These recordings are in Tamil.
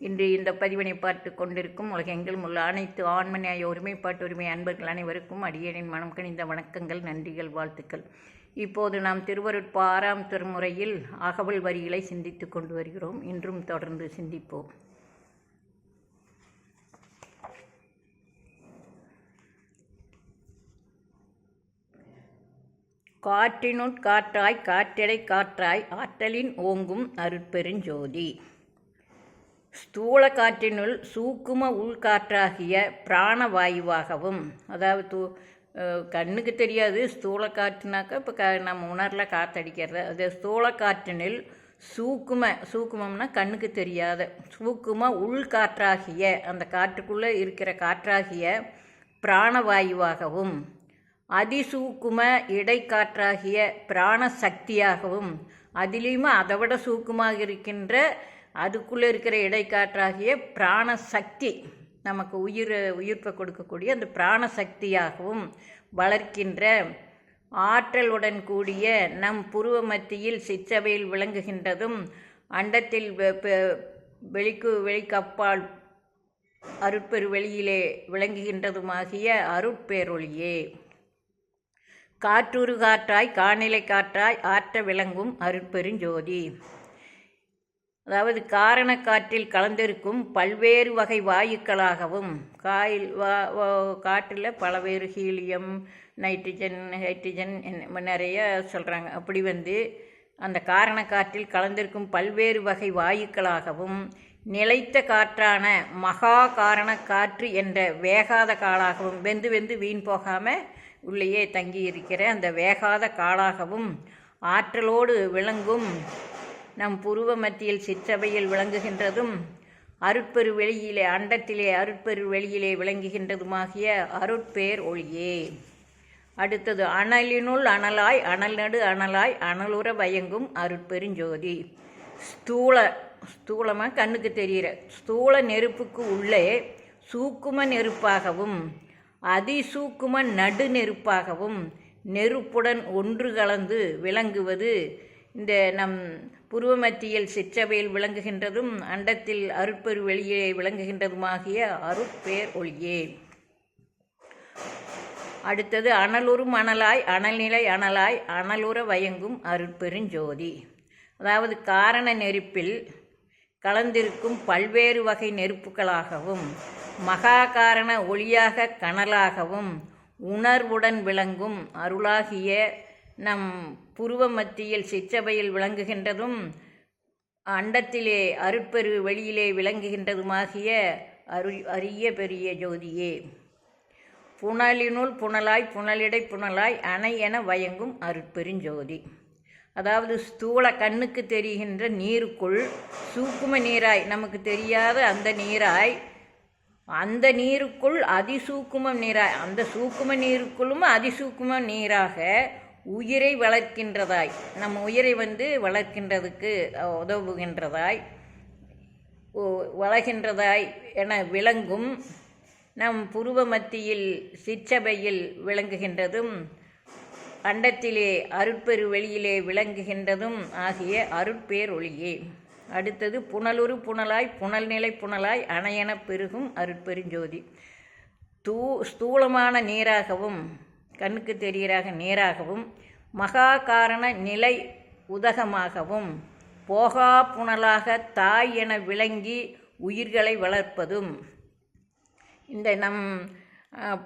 இன்று இந்த பதிவினை பார்த்து கொண்டிருக்கும் உலகெங்கிலும் உள்ள அனைத்து ஆண்மநியாய ஒருமைப்பாட்டு உரிமை அன்பர்கள் அனைவருக்கும் அடியனின் மனம் கணிந்த வணக்கங்கள் நன்றிகள் வாழ்த்துக்கள். இப்போது நாம் திருவருட்பா ஆறாம் திருமுறையில் அகவல் வரிகளை சிந்தித்து கொண்டு வருகிறோம். இன்றும் தொடர்ந்து சிந்திப்போம். காற்றினுட் காற்றாய் காற்றடை காற்றாய் ஆற்றலின் ஓங்கும் அருட்பெருஞ்சோதி ஸ்தூல காற்றினுள் சூக்கும உள்காற்றாகிய பிராணவாயுவாகவும் அதாவது தூ கண்ணுக்கு தெரியாது ஸ்தூல காற்றுனாக்கா இப்போ க நம்ம உணரில் காற்றடிக்கிறது அது ஸ்தூல காற்றினில் சூக்கும சூக்குமம்னா கண்ணுக்கு தெரியாத சூக்கும உள்காற்றாகிய அந்த காற்றுக்குள்ளே இருக்கிற காற்றாகிய பிராணவாயுவாகவும் அதிசூக்கும இடைக்காற்றாகிய பிராண சக்தியாகவும் அதிலையுமே அதை விட சூக்குமாக இருக்கின்ற அதுக்குள்ளே இருக்கிற இடைக்காற்றாகிய பிராண சக்தி நமக்கு உயிர் உயிர்ப்பை கொடுக்கக்கூடிய அந்த பிராண சக்தியாகவும் வளர்க்கின்ற ஆற்றலுடன் கூடிய நம் புருவ மத்தியில் சிற்றவையில் விளங்குகின்றதும் அண்டத்தில் வெளிக்கு வெளிக்கப்பால் அருட்பெரு வெளியிலே விளங்குகின்றதுமாகிய அருட்பேரொழியே காற்றுரு காற்றாய் காணிலை காற்றாய் ஆற்ற விளங்கும் அருட்பெருஞ்சோதி. அதாவது காரண காற்றில் கலந்திருக்கும் பல்வேறு வகை வாயுக்களாகவும் காயில் வா காற்றில் பலவேறு ஹீலியம் நைட்ரஜன் ஹைட்ரஜன் என்ன- நிறைய சொல்கிறாங்க அப்படி வந்து அந்த காரண காற்றில் கலந்திருக்கும் பல்வேறு வகை வாயுக்களாகவும் நிலைத்த காற்றான மகா காரண காற்று என்ற வேகாத காலாகவும் வெந்து வெந்து வீண் போகாமல் உள்ளேயே தங்கி இருக்கிற அந்த வேகாத காலாகவும் ஆற்றலோடு விளங்கும் நம் புருவ மத்தியில் சிற்றவையில் விளங்குகின்றதும் அருட்பெரு வெளியிலே அண்டத்திலே அருட்பெரு வெளியிலே விளங்குகின்றதுமாகிய அருட்பேர் ஒளியே அடுத்தது அனலினுள் அனலாய் அனல் நடு அனலாய் அனலுற வயங்கும் அருட்பெருஞ்சோதி. ஸ்தூல ஸ்தூலமாக கண்ணுக்கு தெரிகிற ஸ்தூல நெருப்புக்கு உள்ளே சூக்கும நெருப்பாகவும் அதிசூக்கும நடு நெருப்பாகவும் நெருப்புடன் ஒன்று கலந்து விளங்குவது இந்த நம் புருவ மத்தியில் சிற்றவையில் விளங்குகின்றதும் அண்டத்தில் அருட்பெரு வெளியே விளங்குகின்றதுமாகிய அருட்பேர் ஒளியே அடுத்தது அனலுறும் அனலாய் அனல்நிலை அனலாய் அனலுற வயங்கும் அருட்பெருஞ்சோதி. அதாவது காரண நெருப்பில் கலந்திருக்கும் பல்வேறு வகை நெருப்புகளாகவும் மகா காரண ஒளியாக கனலாகவும் உணர்வுடன் விளங்கும் அருளாகிய நம் புருவ மத்தியில் சிற்றவையில் விளங்குகின்றதும் அண்டத்திலே அருட்பெரு வெளியிலே விளங்குகின்றதுமாகிய அரு அரிய பெரிய ஜோதியே. புனலினுள் புனலாய் புனலிடை புனலாய் அணை என வயங்கும் அருட்பெருஞ்சோதி. அதாவது ஸ்தூல கண்ணுக்கு தெரிகின்ற நீருக்குள் சூக்கும நீராய் நமக்கு தெரியாத அந்த நீராய் அந்த நீருக்குள் அதிசூக்கும நீராய் அந்த சூக்கும நீருக்குள்ளும் அதிசூக்கும நீராக உயிரை வளர்க்கின்றதாய். நம்ம உயிரை வந்து வளர்க்கின்றதுக்கு உதவுகின்றதாய். வளர்கின்றதாய் என விளங்கும் நம் புருவ மத்தியில் சிற்றபையில் விளங்குகின்றதும் அண்டத்திலே அருட்பெரு வெளியிலே விளங்குகின்றதும் ஆகிய அருட்பேர் ஒளியே அடுத்தது புனலுரு புனலாய் புனல் நிலை புனலாய் அணையென பெருகும் அருட்பெருஞ்சோதி. தூ ஸ்தூலமான நீராகவும் கண்ணுக்கு தெரிகிறாக நேராகவும் மகா காரண நிலை உதகமாகவும் போகா புனலாக தாய் என விளங்கி உயிர்களை வளர்ப்பதும். இந்த நம்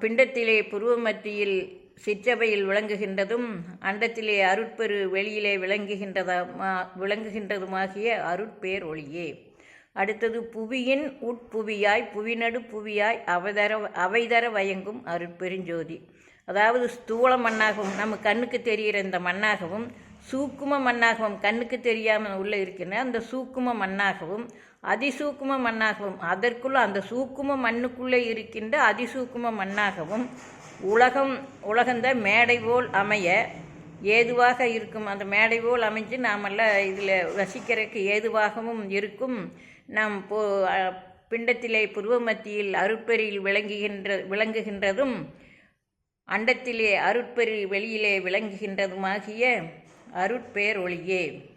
பிண்டத்திலே புருவ மத்தியில் சிற்றவையில் விளங்குகின்றதும் அண்டத்திலே அருட்பெரு வெளியிலே விளங்குகின்றதா விளங்குகின்றதுமாகிய அருட்பேர் ஒளியே. அடுத்தது புவியின் உட்புவியாய் புவிநடு புவியாய் அவதர அவைதர வயங்கும் அருட்பெருஞ்சோதி. அதாவது ஸ்தூல மண்ணாகவும் நம்ம கண்ணுக்கு தெரிகிற இந்த மண்ணாகவும் சூக்கும மண்ணாகவும் கண்ணுக்கு தெரியாமல் உள்ளே இருக்கின்ற அந்த சூக்கும மண்ணாகவும் அதிசூக்கும மண்ணாகவும் அதற்குள்ள அந்த சூக்கும மண்ணுக்குள்ளே இருக்கின்ற அதிசூக்கும மண்ணாகவும் உலகம் உலகந்த மேடை போல் அமைய ஏதுவாக இருக்கும். அந்த மேடை போல் அமைஞ்சு நாமெல்லாம் இதில் வசிக்கிறதுக்கு ஏதுவாகவும் இருக்கும். நம் போ பிண்டத்திலே புருவ மத்தியில் அருட்பெறியில் விளங்குகின்ற விளங்குகின்றதும் அண்டத்திலே அருட்பெரு வெளியிலே விளங்குகின்றதுமாகிய அருட்பேர் ஒளியே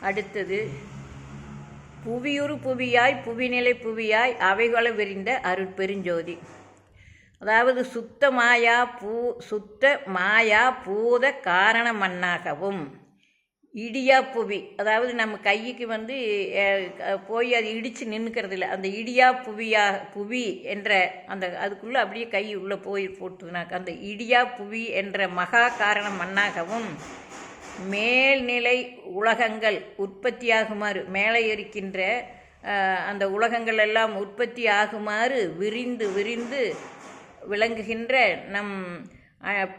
அடுத்தது புவியுறு புவியாய் புவிநிலை புவியாய் அவைகள விரிந்த அருட்பெருஞ்சோதி. அதாவது சுத்த மாயா பூ சுத்த மாயா பூத காரண மண்ணாகவும் இடியா புவி அதாவது நம்ம கைக்கு வந்து போய் அது இடித்து நின்றுக்கிறது இல்லை. அந்த இடியா புவியா புவி என்ற அந்த அதுக்குள்ளே அப்படியே கை உள்ளே போய் போட்டுனாக்க அந்த இடியா புவி என்ற மகா காரண மண்ணாகவும் மேல்நிலை உலகங்கள் உற்பத்தியாகுமாறு மேலே இருக்கின்ற அந்த உலகங்கள் எல்லாம் உற்பத்தி ஆகுமாறு விரிந்து விரிந்து விளங்குகின்ற நம்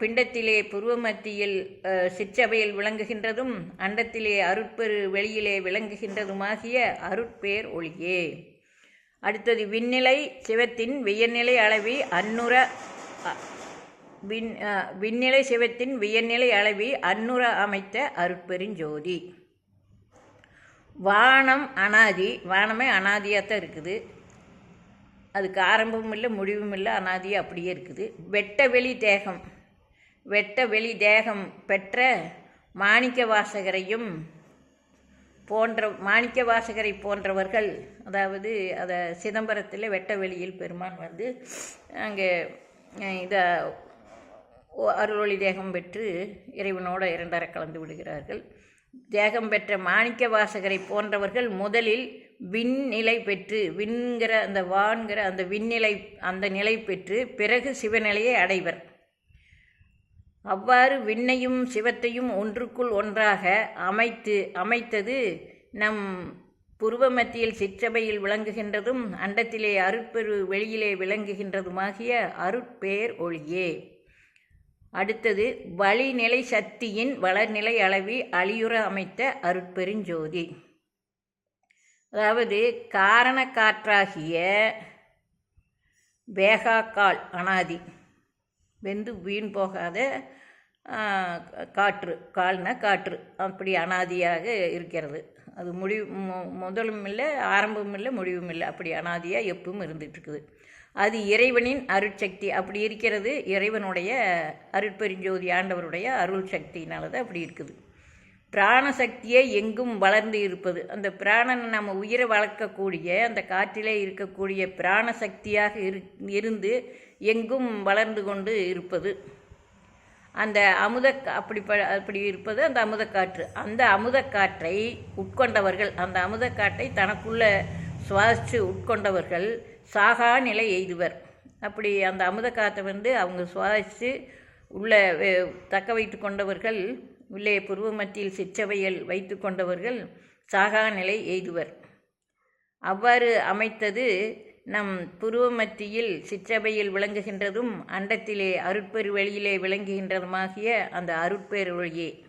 பிண்டத்திலே புருவ மத்தியில் சிற்றவையில் விளங்குகின்றதும் அண்டத்திலே அருட்பெரு வெளியிலே விளங்குகின்றதுமாகிய அருட்பேர் ஒளியே. அடுத்தது விண்ணிலை சிவத்தின் வியநிலை அளவி அன்னுர விண் விண்ணிலை சிவத்தின் வியநிலை அளவி அன்னுர அமைத்த அருட்பெருஞ்சோதி வானம் அனாதி வானமே அனாதியாக தான் இருக்குது. அதுக்கு ஆரம்பமும் இல்லை முடிவும் இல்லை அனாதியாக அப்படியே இருக்குது. வெட்ட வெளி தேகம். வெட்ட வெளி தேகம் பெற்ற மாணிக்க வாசகரையும் போன்ற மாணிக்க வாசகரை போன்றவர்கள் அதாவது அதை சிதம்பரத்தில் வெட்ட வெளியில் பெருமான் வந்து அங்கே இதை அருளொளி தேகம் பெற்று இறைவனோட இரண்டரை கலந்து விடுகிறார்கள். தேகம் பெற்ற மாணிக்க வாசகரை போன்றவர்கள் முதலில் விண்நிலை பெற்று விண்கிற அந்த வான்கிற அந்த விண்நிலை அந்த நிலை பெற்று பிறகு சிவநிலையை அடைவர். அவ்வாறு விண்ணையும் சிவத்தையும் ஒன்றுக்குள் ஒன்றாக அமைத்து அமைத்தது நம் புருவ மத்தியில் சிற்றபையில் விளங்குகின்றதும் அண்டத்திலே அருட்பெரு வெளியிலே விளங்குகின்றதுமாகிய அருட்பேர் ஒளியே. அடுத்தது வழிநிலை சக்தியின் வளர்நிலை அளவி அழியுற அமைத்த அருட்பெருஞ்சோதி. அதாவது காரண காற்றாகிய வேகாக்கால் அனாதி. வெந்து வீண் போகாத காற்று கால்னா காற்று. அப்படி அனாதியாக இருக்கிறது. அது முடிவு முதலும் இல்லை ஆரம்பமும் இல்லை முடிவும் இல்லை. அப்படி அனாதியாக எப்பவும் இருந்துகிட்ருக்குது. அது இறைவனின் அருட்சக்தி. அப்படி இருக்கிறது இறைவனுடைய அருட்பெருஞ்சோதி ஆண்டவருடைய அருள் சக்தியினால தான் அப்படி இருக்குது. பிராணசக்தியே எங்கும் வளர்ந்து இருப்பது. அந்த பிராணன் நம்ம உயிரை வளர்க்கக்கூடிய அந்த காற்றிலே இருக்கக்கூடிய பிராணசக்தியாக இரு இருந்து எங்கும் வளர்ந்து கொண்டு இருப்பது. அந்த அமுத அப்படி ப அப்படி இருப்பது அந்த அமுதக்காற்று அந்த அமுதக்காற்றை உட்கொண்டவர்கள் அந்த அமுதக்காற்றை தனக்குள்ள சுவாசித்து உட்கொண்டவர்கள் சாகா நிலை எய்துவர். அப்படி அந்த அமுதக்காற்றை வந்து அவங்க சுவாசித்து உள்ள தக்க வைத்து கொண்டவர்கள் உள்ளே புருவ மத்தியில் சிற்றவையில் வைத்து கொண்டவர்கள் சாகா நிலை எய்துவர். அவ்வாறு அமைத்தது நம் புருவமத்தியில் சிற்றபையில் விளங்குகின்றதும் அண்டத்திலே அருட்பெரு வெளியிலே விளங்குகின்றதுமாகிய அந்த அருட்பெரு வழியே.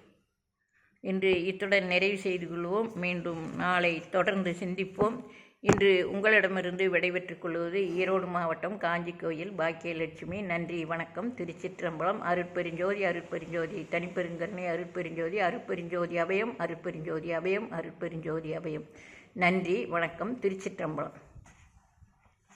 இன்று இத்துடன் நிறைவு செய்து கொள்வோம். மீண்டும் நாளை தொடர்ந்து சிந்திப்போம். இன்று உங்களிடமிருந்து விடைபெற்றுக் கொள்வது ஈரோடு மாவட்டம் காஞ்சி கோயில் பாக்கியலட்சுமி. நன்றி வணக்கம். திருச்சிற்றம்பலம் அருட்பெருஞ்சோதி அருட்பெருஞ்சோதி. தனிப்பெருங்கருணை அருட்பெருஞ்சோதி அருட்பெருஞ்சோதி அபயம் அருட்பெருஞ்சோதி அபயம் அருட்பெருஞ்சோதி அபயம். நன்றி வணக்கம். திருச்சிற்றம்பலம்.